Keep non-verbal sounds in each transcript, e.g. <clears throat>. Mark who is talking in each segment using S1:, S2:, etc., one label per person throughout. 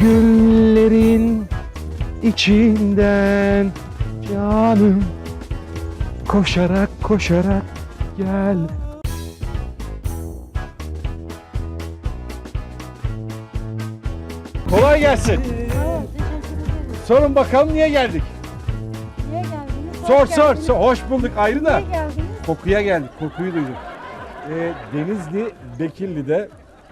S1: Güllerin içinden canım koşarak koşarak gel. Kolay gelsin. Sorun bakalım niye geldik?
S2: Niye geldiniz?
S1: Sor
S2: Hoş
S1: sor
S2: geldiniz.
S1: sor. Hoş bulduk ayrı da.
S2: Niye geldiniz?
S1: Kokuya geldik. Kokuyu duyduk. Ee, Denizli, Bekirli'de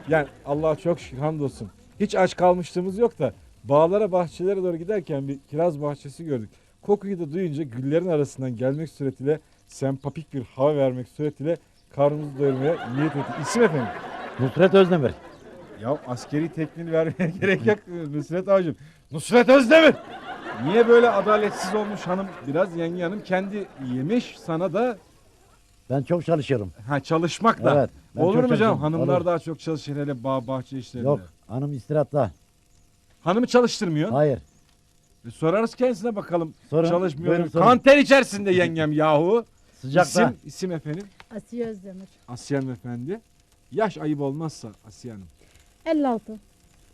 S1: yani Allah'a çok şükür hamdolsun. Hiç aç kalmışlığımız yok da bağlara bahçelere doğru giderken bir kiraz bahçesi gördük. Kokuyu da duyunca güllerin arasından gelmek suretiyle sempapik bir hava vermek suretiyle karnımızı doyurmaya niyet ettik. İsim efendim?
S3: Nusret Özdemir.
S1: Ya askeri tekniğini vermeye <laughs> gerek yok Nusret Avcım. Nusret Özdemir! Niye böyle adaletsiz olmuş hanım? Biraz yenge hanım kendi yemiş sana da
S3: Ben çok çalışıyorum.
S1: ha çalışmak da.
S3: Evet. ben
S1: Olur
S3: çok
S1: mu canım? Hanımlar
S3: Olur.
S1: daha çok çalışır hele bağ bahçe işlerinde.
S3: Yok. Hanım istirahatta.
S1: Hanımı çalıştırmıyor.
S3: Hayır.
S1: E, sorarız kendisine bakalım.
S3: Sorun.
S1: Çalışmıyor.
S3: Buyurun, sorun.
S1: Kanter içerisinde yengem yahu.
S3: Sıcakta.
S1: İsim, isim efendim?
S2: Asiye Özdemir.
S1: Asiye Hanım efendi. Yaş ayıp olmazsa Asiye Hanım.
S2: 56.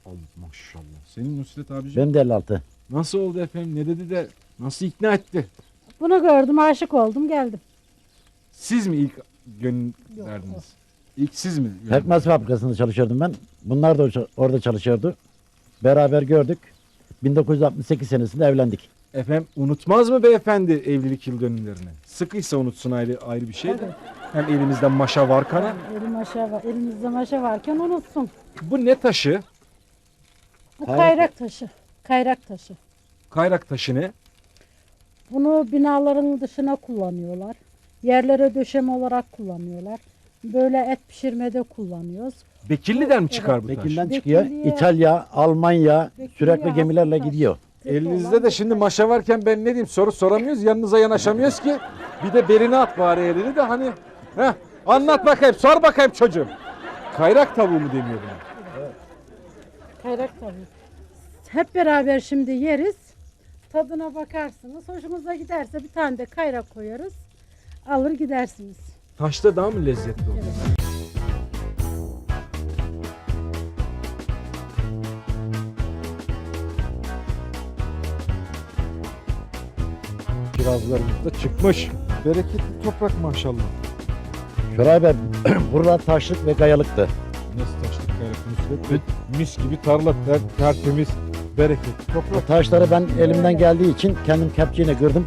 S1: Allah maşallah. Senin Nusret abicim
S3: Benim de 56.
S1: nasıl oldu efendim? Ne dedi de nasıl ikna etti?
S2: Bunu gördüm, aşık oldum, geldim.
S1: Siz mi ilk gönül
S2: Yok,
S1: verdiniz? İlk siz mi?
S3: Pekmez fabrikasında çalışıyordum ben. Bunlar da orada çalışıyordu. Beraber gördük. 1968 senesinde evlendik.
S1: Efendim unutmaz mı beyefendi evlilik yıl dönümlerini? Sıkıysa unutsun ayrı ayrı bir şey de. Hem elimizde maşa var kana.
S2: Elim aşağı var, elimizde maşa varken unutsun.
S1: Bu ne taşı?
S2: Bu
S3: Kayrak-
S2: kayrak taşı. Kayrak taşı.
S1: Kayrak taşı ne?
S2: Bunu binaların dışına kullanıyorlar. Yerlere döşeme olarak kullanıyorlar. Böyle et pişirmede kullanıyoruz.
S1: Bekirli'den mi çıkar bu taş?
S3: Bekir'den
S2: Bekir
S3: çıkıyor.
S2: diye-
S3: İtalya, Almanya
S2: Bekir
S3: sürekli gemilerle
S2: hasta.
S3: gidiyor.
S1: Elinizde de şimdi maşa varken ben ne diyeyim soru soramıyoruz yanınıza yanaşamıyoruz ki. Bir de beline at bari elini de hani. Heh, anlat bakayım sor bakayım çocuğum. Kayrak tavuğu mu deniyor buna?
S2: Kayrak tabii. Hep beraber şimdi yeriz. Tadına bakarsınız. Hoşunuza giderse bir tane de kayrak koyarız. Alır gidersiniz.
S1: Taşta daha mı lezzetli oluyor?
S2: Evet.
S1: Kirazlarımız da çıkmış. Bereketli toprak maşallah.
S3: Şuray Bey, <clears throat> buralar taşlık ve kayalıktı.
S1: Nasıl taşlık kayrak Nusret? Mis gibi tarla ter, tertemiz, bereketli toprak.
S3: taşları ben elimden geldiği için kendim kepçeyle kırdım.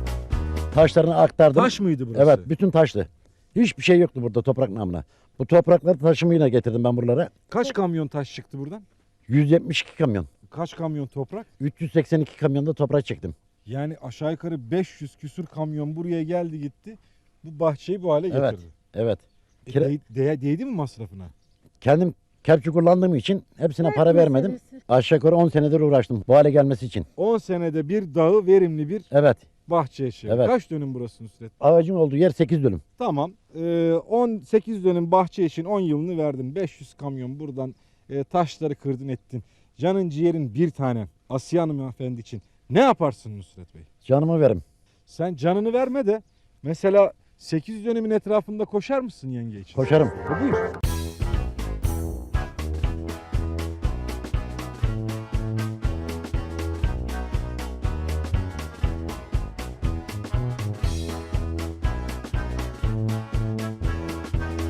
S3: Taşlarını aktardım.
S1: Taş mıydı burası?
S3: Evet, bütün taşlı. Hiçbir şey yoktu burada toprak namına. Bu toprakları taşımıyla getirdim ben buralara.
S1: Kaç kamyon taş çıktı buradan?
S3: 172 kamyon.
S1: Kaç kamyon toprak?
S3: 382 kamyonda toprak çektim.
S1: Yani aşağı yukarı 500 küsür kamyon buraya geldi gitti. Bu bahçeyi bu hale
S3: Evet.
S1: getirdi.
S3: Evet.
S1: E,
S3: Kira-
S1: değ- değ- değdi mi masrafına?
S3: Kendim kepçe kullandığım için hepsine para vermedim. Aşağı yukarı 10 senedir uğraştım bu hale gelmesi için.
S1: 10 senede bir dağı verimli bir
S3: Evet.
S1: bahçe yaşıyor.
S3: Evet.
S1: Kaç dönüm burası Nusret?
S3: Ağacın olduğu yer 8 dönüm.
S1: Tamam. Ee, 18 dönüm bahçe için 10 yılını verdin. 500 kamyon buradan e, taşları kırdın ettin. Canın ciğerin bir tane Asiye Hanımefendi için ne yaparsın Nusret Bey?
S3: Canımı verim.
S1: Sen canını verme de mesela 8 dönümün etrafında koşar mısın yenge için?
S3: Koşarım.
S1: E, Buyur.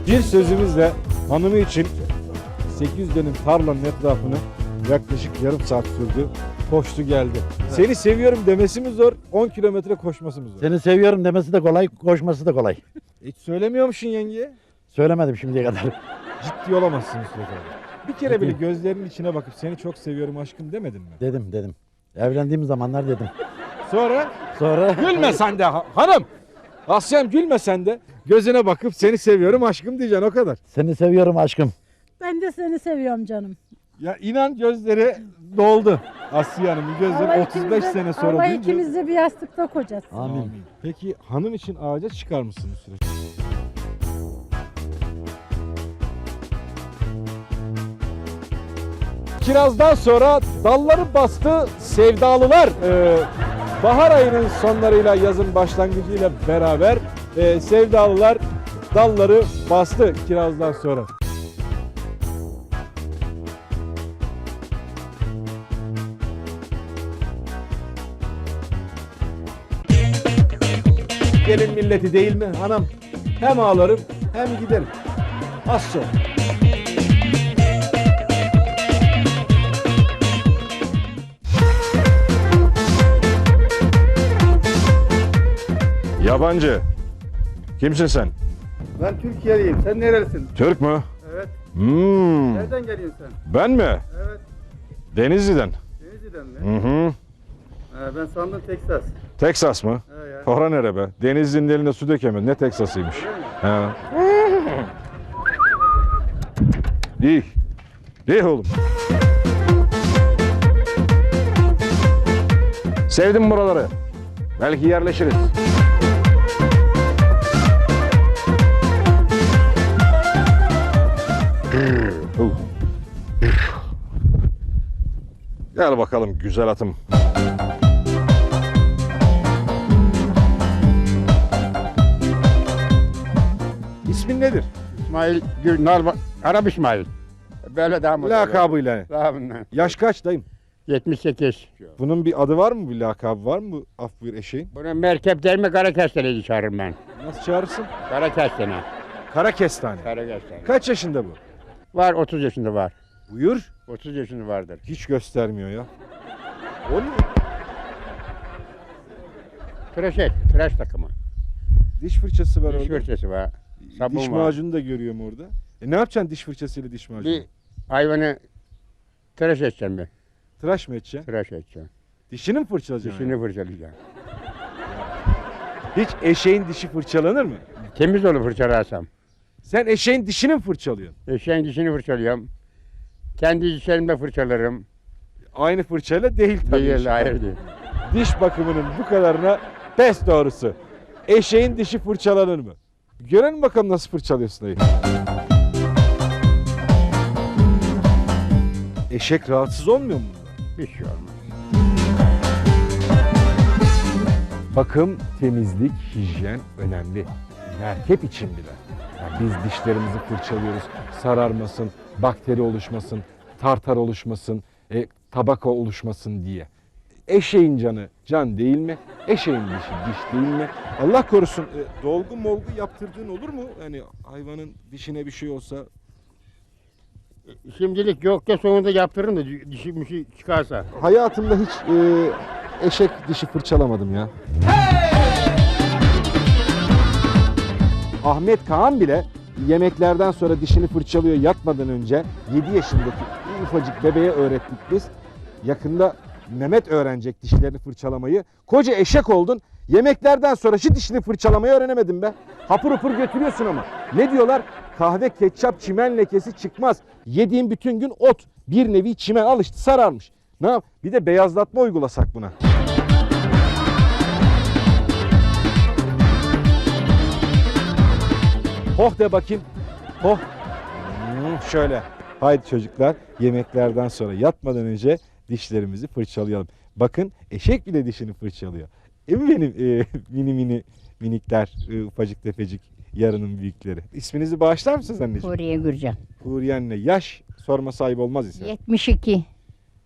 S1: Bir sözümüzle hanımı için 800 dönüm tarlanın etrafını yaklaşık yarım saat sürdü. Koştu geldi. Seni seviyorum demesi mi zor, 10 kilometre koşması mı zor?
S3: Seni seviyorum demesi de kolay, koşması da kolay.
S1: Hiç söylemiyor musun yengeye?
S3: Söylemedim şimdiye kadar. <laughs>
S1: Ciddi olamazsın abi. Bir kere bile gözlerinin içine bakıp seni çok seviyorum aşkım demedin mi?
S3: dedim dedim. Evlendiğim zamanlar dedim.
S1: Sonra
S3: Sonra
S1: gülme sen de ha- hanım. Asya'm gülme sen de. Gözüne bakıp seni seviyorum aşkım diyeceksin o kadar.
S3: seni seviyorum aşkım.
S2: Ben de seni seviyorum canım.
S1: Ya inan gözleri doldu. Asya Hanım'ın gözleri
S2: Allah
S1: 35
S2: ikimiz de-
S1: sene sonra
S2: Allah
S1: duyunca-
S2: ikimiz de bir yastıkta kocasın.
S3: Amin.
S1: Peki hanım için ağaca çıkar mısın bu süreç? Kirazdan sonra dalları bastı sevdalılar. Ee, bahar ayının sonlarıyla yazın başlangıcıyla beraber e, sevdalılar dalları bastı kirazdan sonra. Gelin milleti değil mi hanım? Hem ağlarım hem giderim. Az sonra. Yabancı. Kimsin sen?
S4: Ben Türkiye'liyim. Sen nerelisin?
S1: Türk mü?
S4: Evet.
S1: Hmm.
S4: Nereden geliyorsun sen?
S1: Ben mi?
S4: Evet.
S1: Denizli'den.
S4: Denizli'den mi?
S1: Hı hı.
S4: Ee, ben sandım Teksas.
S1: Teksas mı?
S4: He ya.
S1: Ora nere be? Denizli'nin eline su dökemedi. Ne Teksas'ıymış. He. İyi. İyi oğlum. Sevdim buraları. Belki yerleşiriz. Gel bakalım güzel atım. İsmin nedir?
S5: İsmail Gülnar Arap İsmail. Böyle daha mı?
S1: Lakabıyla.
S5: Daha bundan.
S1: Yaş kaç dayım?
S5: 78.
S1: Bunun bir adı var mı? Bir lakabı var mı af buyur eşeğin?
S5: Bunu merkep değil mi Karakestene'yi çağırırım ben.
S1: Nasıl çağırırsın?
S5: Karakestene.
S1: Kara kestane.
S5: Karakestene.
S1: Kaç yaşında bu?
S5: Var 30 yaşında var.
S1: Buyur.
S5: 30 yaşında vardır.
S1: Hiç göstermiyor ya. O ne?
S5: Tıraş et. Tıraş takımı.
S1: Diş fırçası var
S5: Diş
S1: orada.
S5: fırçası var. sabun
S1: diş
S5: var.
S1: macunu da görüyorum orada. E ne yapacaksın diş fırçasıyla diş macunu?
S5: Bir hayvanı tıraş edeceğim ben.
S1: Tıraş mı edeceksin?
S5: Tıraş edeceğim.
S1: Dişini mi fırçalayacaksın?
S5: Dişini fırçalayacağım.
S1: Hiç eşeğin dişi fırçalanır mı?
S5: Temiz olur fırçalarsam.
S1: Sen eşeğin dişini mi fırçalıyorsun?
S5: Eşeğin dişini fırçalıyorum. Kendi dişlerimle fırçalarım.
S1: Aynı fırçayla değil tabii.
S5: Değil,
S1: eşek.
S5: hayır değil.
S1: Diş bakımının bu kadarına pes doğrusu. Eşeğin dişi fırçalanır mı? Görelim bakalım nasıl fırçalıyorsun dayı. Eşek rahatsız olmuyor mu?
S5: Bir şey olmaz.
S1: Bakım, temizlik, hijyen önemli. Merkep için bile. Yani biz dişlerimizi fırçalıyoruz. Sararmasın, bakteri oluşmasın, tartar oluşmasın, e, tabaka oluşmasın diye. Eşeğin canı can değil mi? Eşeğin dişi diş değil mi? Allah korusun e, dolgu molgu yaptırdığın olur mu? Yani hayvanın dişine bir şey olsa
S5: Şimdilik yok da sonunda yaptırırım da dişi mişi çıkarsa.
S1: hayatımda hiç e, eşek dişi fırçalamadım ya. Ahmet Kaan bile yemeklerden sonra dişini fırçalıyor yatmadan önce 7 yaşındaki ufacık bebeğe öğrettik biz. Yakında Mehmet öğrenecek dişlerini fırçalamayı. Koca eşek oldun. Yemeklerden sonra şu dişini fırçalamayı öğrenemedin be. Hapur hapur götürüyorsun ama. Ne diyorlar? Kahve, ketçap, çimen lekesi çıkmaz. Yediğin bütün gün ot. Bir nevi çimen al işte sararmış. Ne yap? Bir de beyazlatma uygulasak buna. Hoh de bakayım. Hoh. Hmm, şöyle. Haydi çocuklar yemeklerden sonra yatmadan önce dişlerimizi fırçalayalım. Bakın eşek bile dişini fırçalıyor. E benim e, <laughs> mini mini minikler, e, ufacık tefecik yarının büyükleri. İsminizi bağışlar mısınız anneciğim?
S6: Huriye Gürcan.
S1: Huriye anne. Yaş sorma sahip olmaz ise.
S6: 72.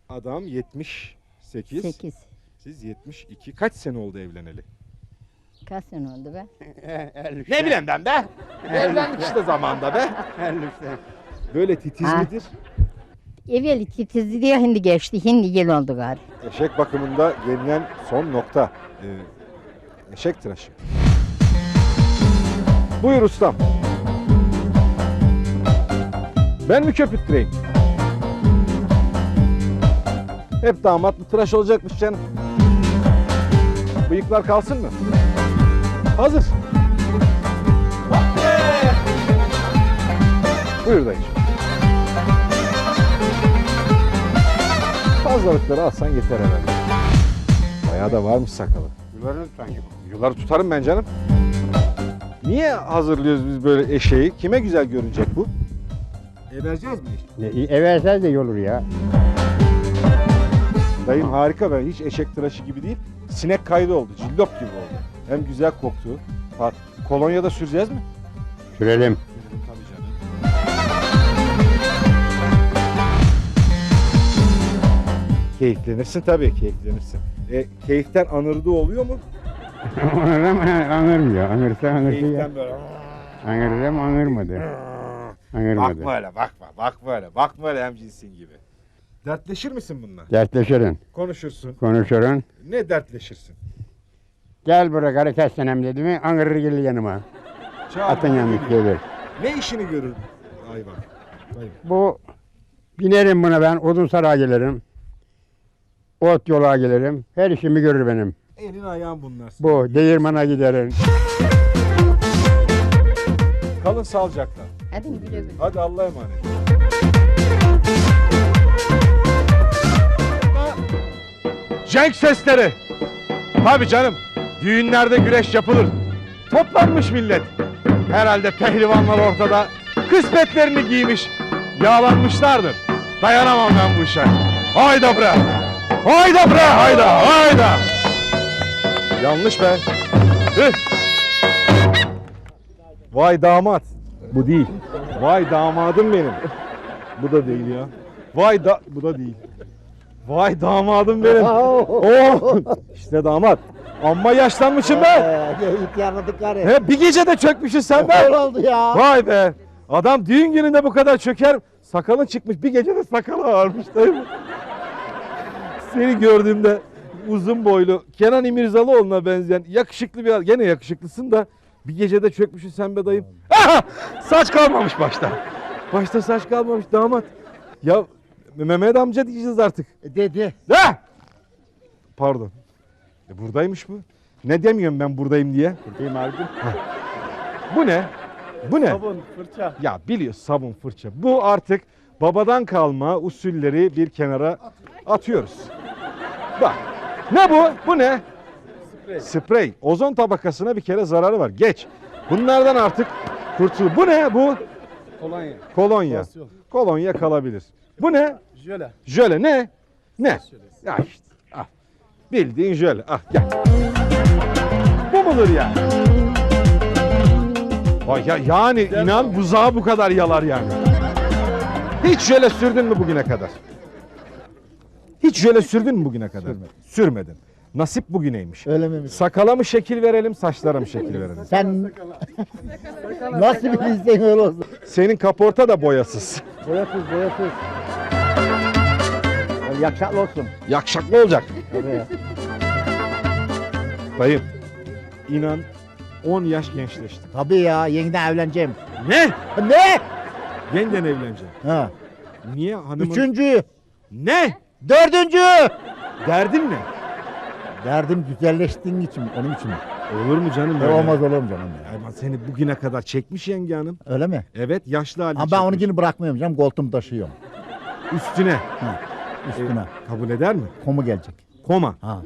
S1: Adam 78.
S6: 8.
S1: Siz 72. Kaç sene oldu evleneli?
S6: Kaç sene oldu be? <laughs>
S1: Ne bileyim ben be? <laughs> Evlendik işte zamanda be. <laughs> Böyle titiz
S6: Ha.
S1: midir?
S6: Evvel titizdi diye hindi geçti. Hindi yıl oldu gari.
S1: Eşek bakımında gelinen son nokta. Ee, eşek tıraşı. Buyur ustam. Ben mi köpürttüreyim? Hep damat mı tıraş olacakmış canım? Bıyıklar kalsın mı? Hazır. Buyur dayıcığım. Fazlalıkları alsan yeter herhalde. Bayağı da varmış sakalı.
S5: Yularını tutan yok.
S1: Yuları tutarım ben canım. Niye hazırlıyoruz biz böyle eşeği? Kime güzel görünecek bu? E vereceğiz mi?
S5: Ne, eversel de iyi olur ya.
S1: Dayım harika ben hiç eşek tıraşı gibi değil. Sinek kaydı oldu. Cillop gibi oldu. Hem güzel koktu. Bak kolonya da süreceğiz mi?
S5: Sürelim.
S1: Tabii canım. Keyiflenirsin tabii keyiflenirsin. E, keyiften anırdığı oluyor mu?
S5: Anırım, anırmıyor. Anırsa anırsa ya.
S1: Geyikten böyle.
S5: Anırım, anırmadı. Anırmadı.
S1: Bakma öyle bakma. Bakma öyle. Bakma öyle hemcinsin gibi. Dertleşir misin bununla?
S5: Dertleşirin,
S1: Konuşursun.
S5: konuşurun.
S1: Ne dertleşirsin?
S5: Gel buraya karı kessenem dedi mi anırır gelir yanıma. Atın yanına gelir.
S1: Ne işini görür hayvan? Hayvan.
S5: Bu binerim buna ben odun saraya gelirim. Ot yola gelirim. Her işimi görür benim.
S1: Elin ayağın bunlar.
S5: Bu değirmana giderim.
S1: Kalın sağlıcakla.
S6: Hadi güle güle.
S1: Hadi Allah'a emanet. Cenk sesleri. Tabii canım. Düğünlerde güreş yapılır. Toplanmış millet. Herhalde pehlivanlar ortada. Kısmetlerini giymiş. Yağlanmışlardır. Dayanamam ben bu işe. Hayda bre. Hayda bre. Hayda. Hayda. Yanlış be. Üh. Vay damat. Bu değil. Vay damadım benim. Bu da değil ya. Vay da bu da değil. Vay damadım benim. oh. İşte damat. Amma yaşlanmışım be.
S3: İhtiyarladık gari.
S1: He, bir gecede çökmüşsün sen be.
S3: oldu ya.
S1: Vay be. Adam düğün gününde bu kadar çöker. Sakalın çıkmış. Bir gecede sakalı ağarmış değil mi? Seni gördüğümde uzun boylu Kenan İmirzalıoğlu'na benzeyen yakışıklı bir gene yakışıklısın da bir gecede çökmüşsün sen be dayım. Aha! Saç kalmamış başta. Başta saç kalmamış damat. Ya Mehmet amca diyeceğiz artık.
S3: Dedi.
S1: Ha! Pardon. E buradaymış bu. Ne demiyorum ben buradayım diye.
S3: Buradayım abicim.
S1: Bu ne? Bu ne?
S4: Sabun, fırça.
S1: Ya biliyor sabun fırça. Bu artık babadan kalma usulleri bir kenara atıyoruz. Bak. Ne bu? Bu ne?
S4: Sprey.
S1: Sprey. Ozon tabakasına bir kere zararı var. Geç. Bunlardan artık kurtul. Bu ne? Bu
S4: Kolonya.
S1: kolonya.
S4: Losyon.
S1: Kolonya kalabilir. Bu ne?
S4: Jöle.
S1: Jöle ne? Ne? Ya işte. Al. Bildiğin jöle. Ah gel. Bu mudur ya? Vay ya yani inan buzağı bu kadar yalar yani. Hiç jöle sürdün mü bugüne kadar? Hiç jöle sürdün mü bugüne kadar? Sürmedin. Nasip bugüneymiş.
S3: Öyle mi?
S1: Sakala mı şekil verelim, saçlara mı şekil verelim?
S3: Sen <laughs> nasıl bir öyle olsun?
S1: Senin kaporta da boyasız.
S3: Boyasız boyasız. Öyle yakışıklı olsun.
S1: Yakışıklı olacak.
S3: Tabii.
S1: Dayım, inan 10 yaş gençleştim.
S3: Tabii ya yeniden evleneceğim.
S1: Ne?
S3: Ne?
S1: Yeniden evleneceğim.
S3: Ha.
S1: Niye hanımın?
S3: Üçüncü.
S1: Ne?
S3: Dördüncü.
S1: Derdin ne?
S3: Derdim güzelleştiğin için onun için.
S1: Olur mu canım
S3: E, olmaz olur mu canım ya?
S1: Ama seni bugüne kadar çekmiş yenge hanım.
S3: Öyle mi?
S1: Evet yaşlı halini
S3: Ama ben
S1: çekmiş.
S3: onunkini bırakmıyorum canım. Koltuğumu taşıyorum.
S1: Üstüne.
S3: Üstüne.
S1: E, kabul eder mi?
S3: Komu gelecek.
S1: Koma.
S3: Ha.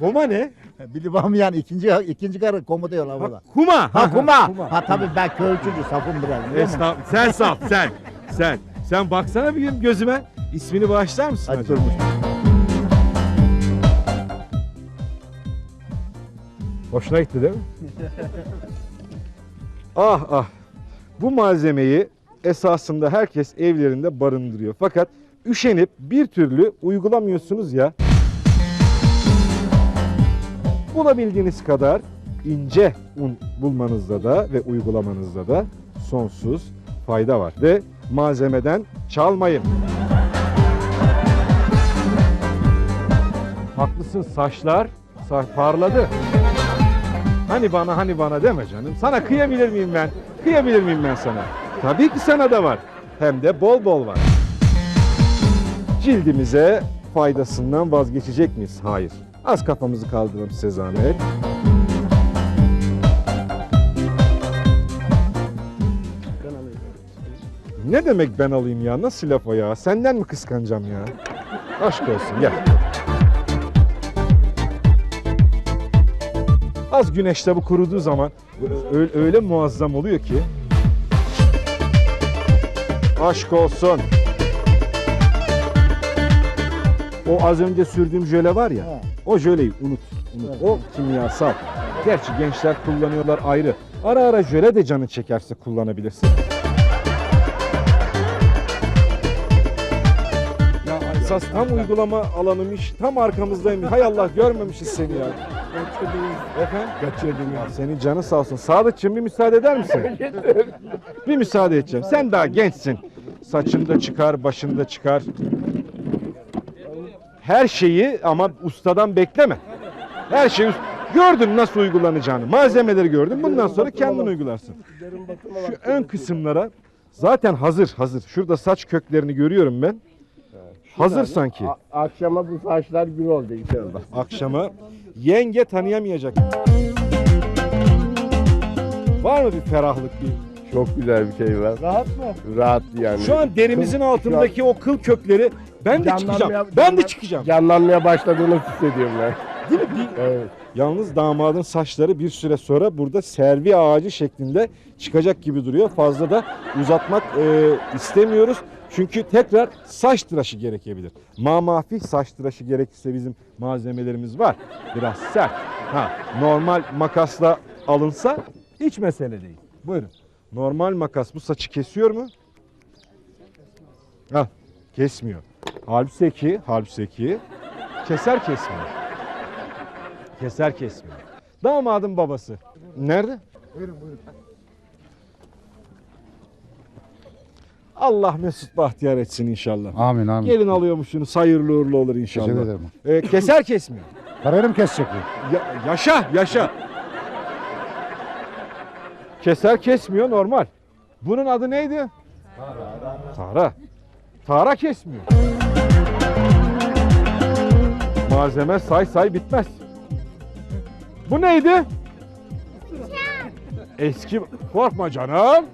S1: Koma ne?
S3: Bilmem yani ikinci ikinci karı komu diyorlar
S1: Ha,
S3: burada.
S1: kuma.
S3: Ha kuma. Ha tabii ben köyçücü safım biraz. biliyor musun?
S1: Estağ- sen saf sen. Sen. Sen baksana bir gün gözüme. İsmini bağışlar mısın?
S3: Hadi
S1: acaba?
S3: durmuş.
S1: Hoşuna gitti değil mi? <laughs> ah ah. Bu malzemeyi esasında herkes evlerinde barındırıyor. Fakat üşenip bir türlü uygulamıyorsunuz ya. Bulabildiğiniz kadar ince un bulmanızda da ve uygulamanızda da sonsuz fayda var. Ve malzemeden çalmayın. Haklısın saçlar sa- parladı. Hani bana hani bana deme canım. Sana kıyabilir miyim ben? Kıyabilir miyim ben sana? Tabii ki sana da var. Hem de bol bol var. Cildimize faydasından vazgeçecek miyiz? Hayır. Az kafamızı kaldıralım size zahmet. Ne demek ben alayım ya? Nasıl laf o ya? Senden mi kıskanacağım ya? Aşk olsun gel. Az güneşte bu kuruduğu zaman öyle, öyle muazzam oluyor ki. Aşk olsun. O az önce sürdüğüm jöle var ya.
S3: Ha.
S1: O jöleyi unut. unut. O kimyasal. Gerçi gençler kullanıyorlar ayrı. Ara ara jöle de canı çekerse kullanabilirsin. Ya esas tam uygulama alanıymış. Tam arkamızdaymış. Hay Allah görmemişiz seni ya. Efendim?
S4: Kaçırdım
S1: Ya senin canın sağ olsun. Sadıkçım bir müsaade eder misin? <laughs> bir müsaade edeceğim. Sen daha gençsin. Saçında çıkar, başında çıkar. Her şeyi ama ustadan bekleme. Her şeyi gördün nasıl uygulanacağını. Malzemeleri gördün. Bundan sonra kendin uygularsın. Şu ön kısımlara zaten hazır hazır. Şurada saç köklerini görüyorum ben. Hazır sanki.
S5: akşama bu saçlar gül oldu inşallah.
S1: Akşama yenge tanıyamayacak. Var mı bir ferahlık bir?
S5: Çok güzel bir şey var.
S4: Rahat mı?
S5: Rahat yani.
S1: Şu an derimizin
S5: Kıl-
S1: altındaki o kıl kökleri ben de çıkacağım. Ben de çıkacağım.
S5: canlanmaya başladığını hissediyorum ben.
S1: Değil mi? Bir-
S5: Evet.
S1: Yalnız damadın saçları bir süre sonra burada servi ağacı şeklinde çıkacak gibi duruyor. Fazla da uzatmak e, istemiyoruz. Çünkü tekrar saç tıraşı gerekebilir. Mamafi saç tıraşı gerekirse bizim malzemelerimiz var. Biraz sert. Ha, normal makasla alınsa hiç mesele değil. Buyurun. Normal makas bu saçı kesiyor mu? Ha, kesmiyor. Halbuki ki, halbuki keser kesmiyor. Keser kesmiyor. Damadın babası. Nerede?
S4: Buyurun buyurun.
S1: Allah mesut bahtiyar etsin inşallah.
S7: Amin amin.
S1: Gelin alıyormuşsunuz hayırlı uğurlu olur
S7: Teşekkür
S1: inşallah.
S7: ederim.
S1: Ee, keser kesmiyor.
S7: Mı kesecek?
S1: Ya- yaşa yaşa. Keser kesmiyor normal. Bunun adı neydi? Tara. Tara kesmiyor. Malzeme say say bitmez. Bu neydi? Eski korkma canım.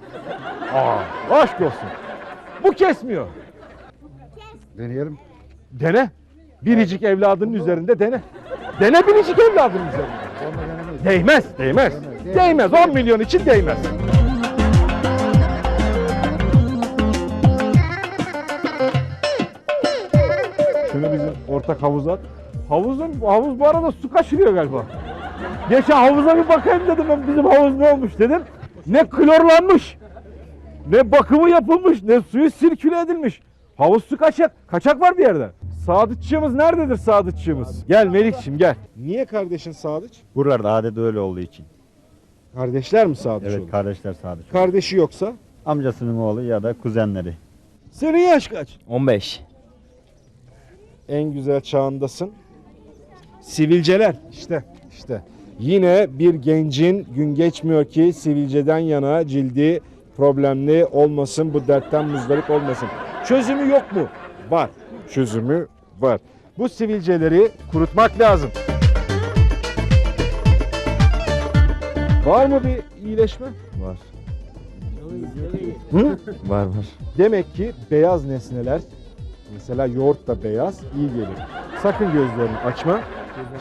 S1: Aa, aşk olsun. Bu kesmiyor.
S7: Deneyelim.
S1: Dene. Biricik evladının üzerinde dene. Dene biricik evladının üzerinde. Değmez, değmez. Değmez. 10 milyon için değmez. Şunu bizim ortak havuza at. Havuzun, havuz bu arada su kaçırıyor galiba. Geçen havuza bir bakayım dedim ben bizim havuz ne olmuş dedim. Ne klorlanmış, ne bakımı yapılmış, ne suyu sirküle edilmiş. Havuz su kaçak. Kaçak var bir yerde. Sadıççığımız nerededir Sadıççığımız? Gel Melikçim gel. Niye kardeşin Sadıç?
S8: Buralarda adet öyle olduğu için.
S1: Kardeşler mi Sadıç
S8: Evet
S1: olur?
S8: kardeşler sadık.
S1: Kardeşi yoksa?
S8: Amcasının oğlu ya da kuzenleri.
S1: Senin yaş kaç?
S9: 15.
S1: En güzel çağındasın. Sivilceler işte işte. Yine bir gencin gün geçmiyor ki sivilceden yana cildi problemli olmasın, bu dertten muzdarip olmasın. Çözümü yok mu? Var. Çözümü var. Bu sivilceleri kurutmak lazım. Var mı bir iyileşme?
S8: Var.
S1: Hı?
S8: Var var.
S1: Demek ki beyaz nesneler mesela yoğurt da beyaz iyi gelir. Sakın gözlerini açma.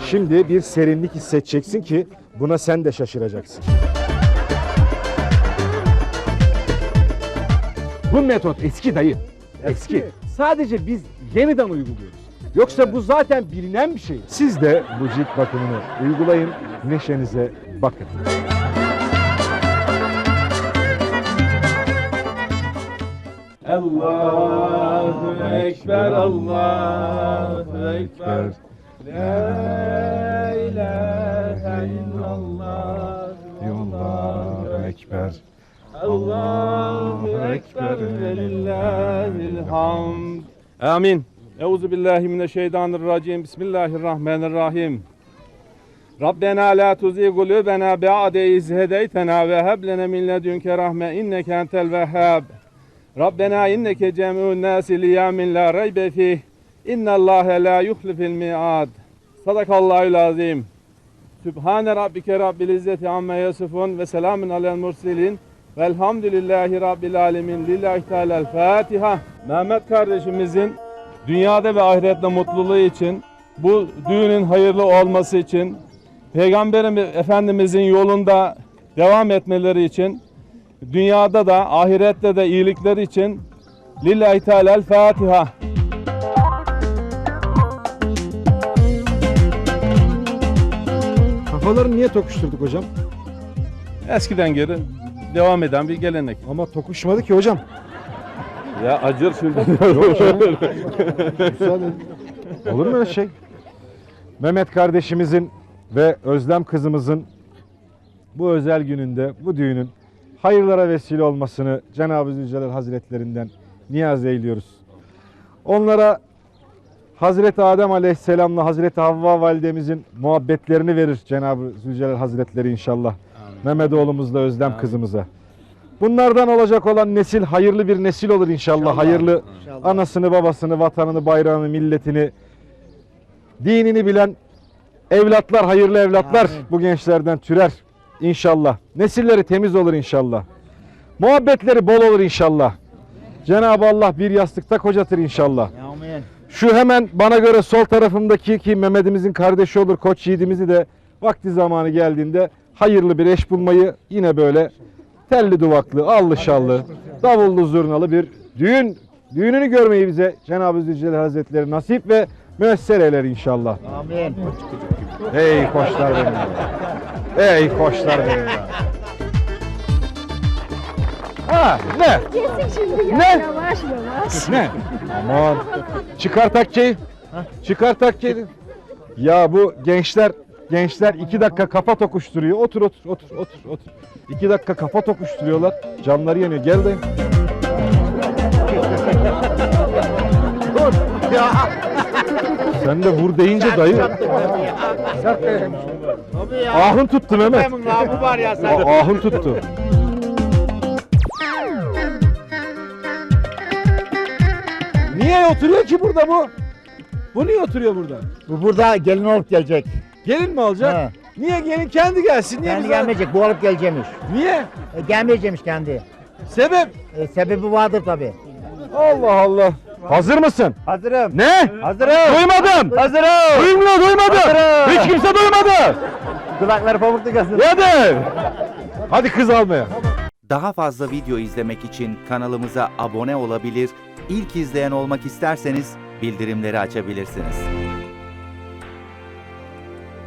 S1: Şimdi bir serinlik hissedeceksin ki buna sen de şaşıracaksın. Bu metot eski dayı. Eski. Sadece biz yeniden uyguluyoruz. Yoksa bu zaten bilinen bir şey. Siz de bu cilt bakımını uygulayın, neşenize bakın.
S4: Allahu Ekber, Allahu Ekber. La ilahe illallah.
S1: Allahu Ekber.
S4: Allahu Amin. Euzu billahi mineşşeytanirracim. Bismillahirrahmanirrahim. Rabbena la tuzigh kulubena ba'de iz hedeytena ve heb lena min ledunke rahme inneke entel vehhab. Rabbena inneke cemi'un nasi liyamin la reybe fih. İnnallâhe la yuhlifil mi'ad. Sadakallahul azim. Sübhane rabbike rabbil izzeti amme yasifun ve selamun alel murselin. Velhamdülillahi rabbil alemin. Lillahi teala'l Fatiha. Mehmet kardeşimizin dünyada ve ahirette mutluluğu için, bu düğünün hayırlı olması için, Peygamberimiz Efendimizin yolunda devam etmeleri için, dünyada da ahirette de iyilikleri için Lillahi Teala'l Fatiha.
S1: Kafaları niye tokuşturduk hocam?
S4: Eskiden geri devam eden bir gelenek.
S1: Ama tokuşmadı ki hocam.
S4: Ya acır şimdi.
S1: Müsaade. Olur mu öyle şey? Mehmet kardeşimizin ve Özlem kızımızın bu özel gününde, bu düğünün hayırlara vesile olmasını Cenab-ı Zülcelal Hazretlerinden niyaz eyliyoruz. Onlara Hazreti Adem Aleyhisselam'la Hazreti Havva validemizin muhabbetlerini verir Cenab-ı Zülcelal Hazretleri inşallah. Mehmet oğlumuzla Özlem kızımıza. Bunlardan olacak olan nesil hayırlı bir nesil olur inşallah. Hayırlı anasını, babasını, vatanını, bayrağını, milletini, dinini bilen evlatlar, hayırlı evlatlar bu gençlerden türer inşallah. Nesilleri temiz olur inşallah. Muhabbetleri bol olur inşallah. Cenab-ı Allah bir yastıkta kocatır inşallah. Şu hemen bana göre sol tarafımdaki ki Mehmet'imizin kardeşi olur koç yiğidimizi de vakti zamanı geldiğinde hayırlı bir eş bulmayı yine böyle telli duvaklı, allı şallı, davullu zurnalı bir düğün düğününü görmeyi bize Cenab-ı Zülcelal Hazretleri nasip ve müesser eyler inşallah.
S3: Amin.
S1: Ey koçlar benim. be. Ey koçlar benim. be. Ha ne? Ne?
S2: Yavaş yavaş.
S1: Ne? Aman. Çıkar takkeyi. Çıkar takkeyi. Ya bu gençler gençler iki dakika kafa tokuşturuyor. Otur otur otur otur otur. İki dakika kafa tokuşturuyorlar. Canları yanıyor. Gel dayım. Dur. Sen de vur deyince dayı. Ahın tuttu Mehmet.
S3: var ya
S1: A- ahın tuttu. Niye oturuyor ki burada bu? Bu niye oturuyor burada?
S3: Bu burada gelin olup gelecek.
S1: Gelin mi alacak?
S3: He.
S1: Niye gelin kendi gelsin? Niye
S3: Kendi
S1: bize-
S3: gelmeyecek, bu alıp geleceğimiş.
S1: Niye?
S3: E, gelmeyeceğimiş kendi.
S1: Sebep?
S3: E, sebebi vardır tabi.
S1: Allah Allah. Hazır mısın?
S3: Hazırım.
S1: Ne?
S3: Hazırım.
S1: Duymadım.
S3: Hazırım.
S1: Duymuyor, duymadı.
S3: Hazırım.
S1: Hiç kimse duymadı.
S3: Kulakları pamuklu gelsin.
S1: Hadi. Hadi kız almaya.
S9: Daha fazla video izlemek için kanalımıza abone olabilir, ilk izleyen olmak isterseniz bildirimleri açabilirsiniz.